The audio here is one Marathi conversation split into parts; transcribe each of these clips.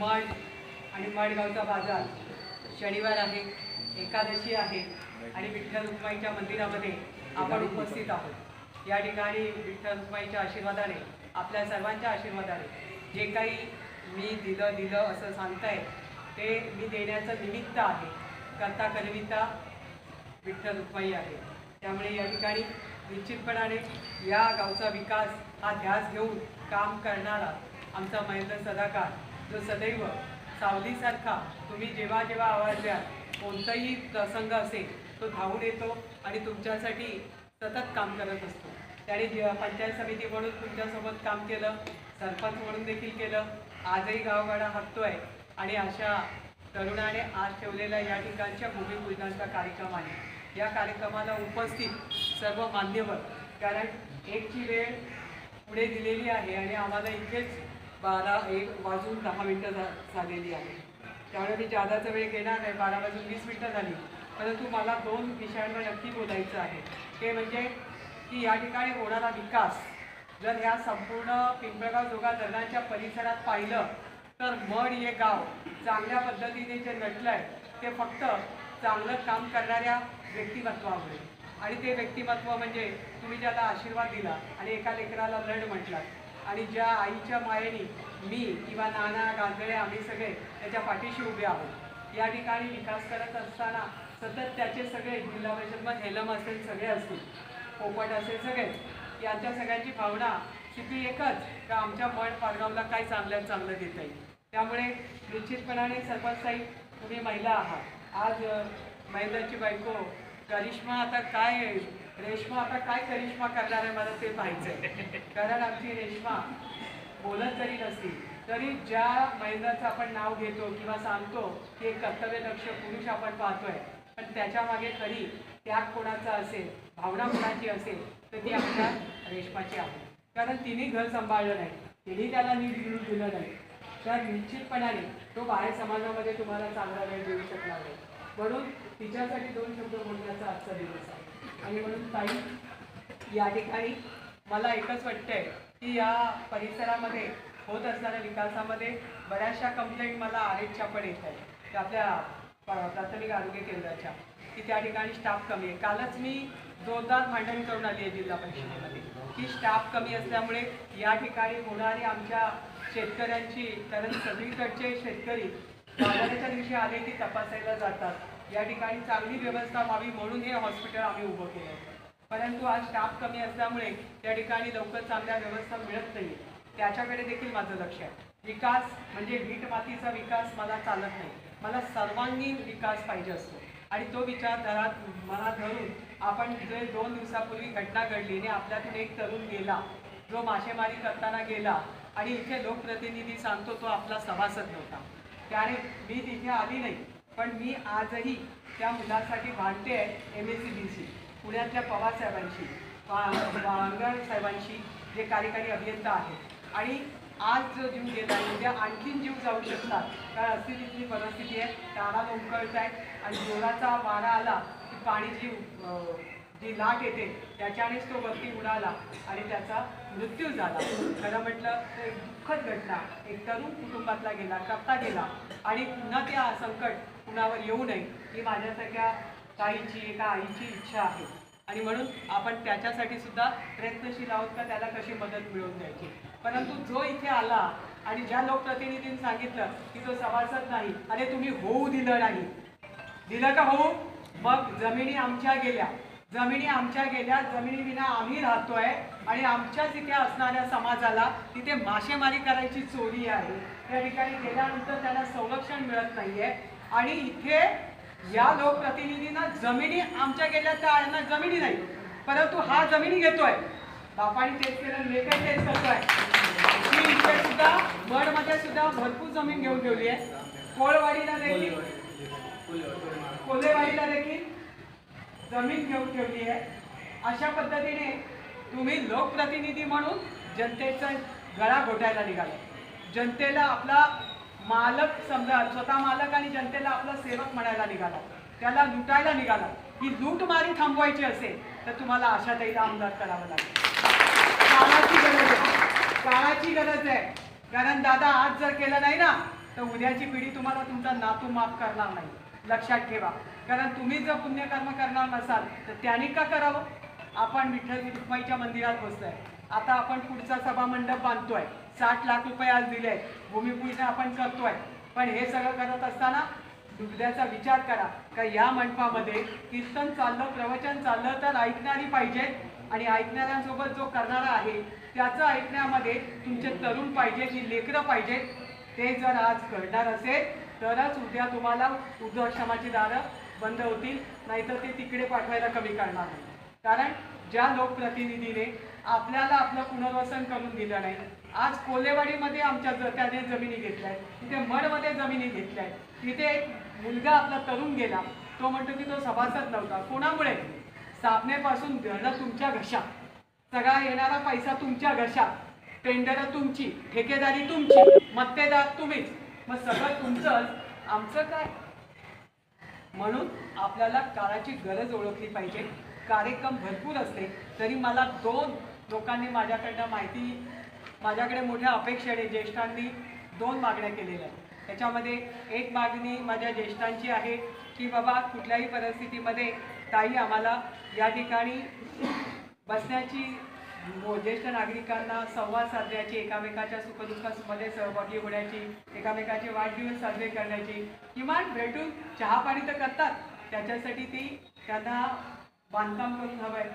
मड आणि मडगावचा बाजार शनिवार आहे एकादशी आहे आणि विठ्ठल रुक्माईच्या मंदिरामध्ये आपण उपस्थित आहोत. या ठिकाणी विठ्ठल रुक्माईच्या आशीर्वादाने आपल्या सर्वांच्या आशीर्वादाने जे काही मी दिलं दिलं असं सांगताय ते मी देण्याचं निमित्त आहे. करता कलविता विठ्ठल रुक्माई आहे. त्यामुळे या ठिकाणी निश्चितपणाने या गावचा विकास हा ध्यास घेऊन काम करणारा आमचा महेंद्र सदाकार जो सदैव सावलीसारखा तुम्ही जेव्हा जेव्हा आवाज द्याल कोणताही प्रसंग असेल तो धावून येतो आणि तुमच्यासाठी सतत काम करत असतो. त्याने पंचायत समिती म्हणून तुमच्यासोबत काम केलं सरपंच म्हणून देखील केलं आजही गावगाडा हाकतोय आणि अशा तरुणाने आज ठेवलेल्या या ठिकाणच्या भूमिपूजनाचा कार्यक्रम आहे. या कार्यक्रमाला उपस्थित सर्व मान्यवर कारण एकची वेळ पुढे दिलेली आहे आणि आम्हाला इथेच बारा एक वाजून दहा मिनटं झा- झालेली आहे. त्यामुळे मी जादाचा वेळ घेणार नाही बारा वाजून वीस मिनटं झाली. परंतु मला दोन विषयांवर नक्की बोलायचं आहे. ते म्हणजे की या ठिकाणी होणारा विकास. जर ह्या संपूर्ण पिंपळगाव जोगा धरणाच्या परिसरात पाहिलं तर मड हे गाव चांगल्या पद्धतीने जे नटलं आहे ते फक्त चांगलं काम करणाऱ्या व्यक्तिमत्वामुळे. आणि ते व्यक्तिमत्व म्हणजे तुम्ही ज्याला आशीर्वाद दिला आणि एका लेकराला लढ म्हटलात आणि ज्या आईच्या मायेने मी किंवा नाना गांधळे आम्ही सगळे त्याच्या पाठीशी उभे आहोत. या ठिकाणी विकास करत असताना सतत त्याचे सगळे जिल्हा परिषद मग हेलम असेल सगळे असतील पोपट असेल सगळे यांच्या सगळ्यांची भावना किती एकच का आमच्या मठ पारगावला काय चांगल्यात चांगलं देता येईल त्यामुळे निश्चितपणाने सरपंच साहेब तुम्ही महिला आहात. आज अ, महिलांची बायको करिश्मा आता काय रेश्मा आता काय करिश्मा करणार आहे मला ते पाहायचंय. कारण आमची रेश्मा बोलत जरी नसली तरी ज्या महिलाचं आपण नाव घेतो किंवा सांगतो की एक कर्तव्यदक्ष पुरुष आपण पाहतोय पण त्याच्यामागे खरी त्याग कोणाचा असेल भावना कोणाची असेल तर ती आपल्या रेश्माची आहे. कारण तिने घर सांभाळलं नाही तिने त्याला नीट गिळून दिलं नाही. तर निश्चितपणाने तो बाहेर समाजामध्ये तुम्हाला चांगला वेळ देऊ शकणार नाही. म्हणून तिच्यासाठी दोन शब्द बोलण्याचा आजचा दिवस आहे. आणि म्हणून ताई या ठिकाणी मला एकच वाटतंय की या परिसरामध्ये होत असणाऱ्या विकासामध्ये बऱ्याचशा कंप्लेंट मला आरेच्या पण येत आहेत. त्या आपल्या प्राथमिक आरोग्य केंद्राच्या की त्या ठिकाणी स्टाफ कमी आहे. कालच मी जोरदार भांडण करून आली आहे जिल्हा परिषदेमध्ये. की स्टाफ कमी असल्यामुळे या ठिकाणी होणारी आमच्या शेतकऱ्यांची कारण सगळीकडचे शेतकरी बाजाराच्या दिवशी आले की तपासायला जातात. या ठिकाणी चांगली व्यवस्था व्हावी म्हणून हे हॉस्पिटल आम्ही उभं केलं परंतु आज स्टाफ कमी असल्यामुळे त्या ठिकाणी लवकर चांगल्या व्यवस्था मिळत नाही त्याच्याकडे देखील माझं लक्ष आहे. विकास म्हणजे वीट मातीचा विकास मला चालत नाही. मला सर्वांगीण विकास पाहिजे असतो. आणि तो विचार दरात मनात धरून आपण जे दोन दिवसापूर्वी घटना घडली आणि आपल्यातून एक तरुण गेला जो मासेमारी करताना गेला आणि इथे लोकप्रतिनिधी सांगतो तो आपला सभासद नव्हता. त्याने मी तिथे आली नाही. पण मी आजही त्या मुलासाठी भांडते आहे M S C B C पुण्यातल्या पवार साहेबांशी साहेबांशी जे कार्यकारी अभियंता आहेत. आणि आज जो जीव गेला आहे, उद्या आणखीन जीव जाऊ शकतात. कारण अशी तिथली परिस्थिती आहे तारा लोंकळत आहे आणि जोराचा वारा आला की पाणी जी अं, जी लाट येते त्याच्यानेच तो वरती उडाला आणि त्याचा मृत्यू झाला. खरं म्हटलं तर एक दुःखद घटना. एक तरुण कुटुंबातला गेला करता गेला आणि पुन्हा त्या संकट कुणावर येऊ नये ही माझ्यासारख्या ताईची एका आईची इच्छा आहे. आणि म्हणून आपण त्याच्यासाठी सुद्धा प्रयत्नशील आहोत का त्याला कशी मदत मिळवून द्यायची? परंतु जो इथे आला आणि ज्या लोकप्रतिनिधींनी सांगितलं की तो सभासद नाही अरे तुम्ही होऊ दिलं नाही. दिलं का होऊ? मग जमिनी आमच्या गेल्या. जमिनी आमच्या गेल्या जमिनीविना आम्ही राहतोय आणि आमच्याच इथे असणाऱ्या समाजाला तिथे मासेमारी करायची चोरी आहे. त्या ठिकाणी गेल्यानंतर त्यांना संरक्षण मिळत नाहीये. आणि इथे या लोकप्रतिनिधींना जमिनी आमच्या गेल्या त्या यांना जमिनी नाही परंतु हा जमिनी घेतोय. बापाने तेच केलं लेखन तेच करतोय. मी इथे सुद्धा मडमध्ये सुद्धा भरपूर जमीन घेऊन ठेवली आहे. कोळवाडीला देखील कोलेवाडीला देखील जमीन घेऊन ठेवली आहे. अशा पद्धतीने तुम्ही लोकप्रतिनिधी म्हणून जनतेचा गळा घोटायला निघाला. जनतेला आपला मालक समजा स्वतः मालक आणि जनतेला आपला सेवक म्हणायला निघाला त्याला लुटायला निघाला ही लूटमारी थांबवायची असेल तर तुम्हाला आशाताईला आमदार करावं लागेल. काळाची गरज आहे. काळाची गरज आहे. कारण दादा आज जर केलं नाही ना तर उद्याची पिढी तुम्हाला तुमचा नातू माफ करणार नाही. लक्षात ठेवा. कारण तुम्ही जर पुण्यकर्म करणार नसाल तर त्याने का करावं? आपण विठ्ठल रुक्माईच्या मंदिरात बसलोय आता आपण पुढचा सभा मंडप बांधतोय. साठ लाख रुपये आज दिले भूमिपूजन आपण करतोय. पण हे सगळं करत असताना उद्याचा विचार करा. का या मंडपामध्ये कीर्तन चाललं प्रवचन चाललं तर ऐकणारी पाहिजेत आणि ऐकणाऱ्यांसोबत जो करणारा आहे त्याचं ऐकण्यामध्ये तुमचे तरुण पाहिजे जी लेकरं पाहिजेत ते जर आज घडणार असेल तरच उद्या तुम्हाला वृद्धाश्रमाची दारं बंद होतील. नाहीतर ते तिकडे पाठवायला कमी करणार नाही. कारण ज्या लोकप्रतिनिधीने आपल्याला आपलं पुनर्वसन करून दिलं नाही आज कोलेवाडीमध्ये आमच्या ज- त्याने जमिनी घेतल्या आहेत तिथे मडमध्ये जमिनी घेतल्या आहेत तिथे एक मुलगा आपला तरुण गेला तो म्हणतो की तो सभासद नव्हता. कोणामुळे? स्थापनेपासून घरणं तुमच्या घशा सगळा येणारा पैसा तुमच्या घशा टेंडर तुमची ठेकेदारी तुमची मत्तेदार तुम्हीच. मग सगळं तुमचंच. आमचं काय? म्हणून आपल्याला काळाची गरज ओळखली पाहिजे. कार्यक्रम भरपूर असते तरी मला दोन लोकांनी माझ्याकडनं माहिती माझ्याकडे मोठ्या अपेक्षेने ज्येष्ठांनी दोन मागण्या केलेल्या आहेत. त्याच्यामध्ये एक मागणी माझ्या ज्येष्ठांची आहे की बाबा कुठल्याही परिस्थितीमध्ये ताई आम्हाला या ठिकाणी बसण्याची ज्येष्ठ नागरिकांना संवाद साधण्याची एकामेकाच्या सुखदुःखामध्ये सहभागी होण्याची एकामेकाचे वाढदिवस साजरे करण्याची किमान भेटून चहापाणी तर करतात. त्याच्यासाठी ती त्यांना बांधकाम करून हवंय.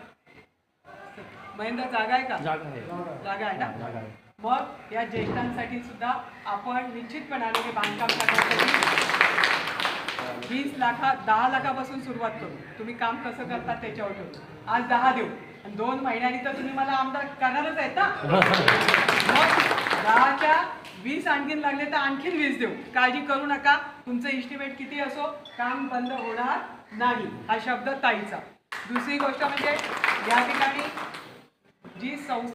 महेंद्र जागा आहे का? जागा आहे. जागा आहे ना? आहे. मग या ज्येष्ठांसाठी सुद्धा आपण निश्चितपणाने हे बांधकाम करण्यासाठी वीस लाखा दहा लाखापासून सुरुवात करू. तुम्ही काम कसं करतात त्याच्यावर ठेवू. आज दहा देऊ. आणि दोन महिन्यांनी तर तुम्ही मला आमदार करणारच आहेत ना? मग दहाच्या वीस आणखीन लागले तर आणखीन वीस देऊ. काळजी करू नका. तुमचं इस्टिमेट किती असो? काम बंद होणार नाही. हा शब्द ताईचा. दुसरी गोष्ट म्हणजे या ठिकाणी जी संस्था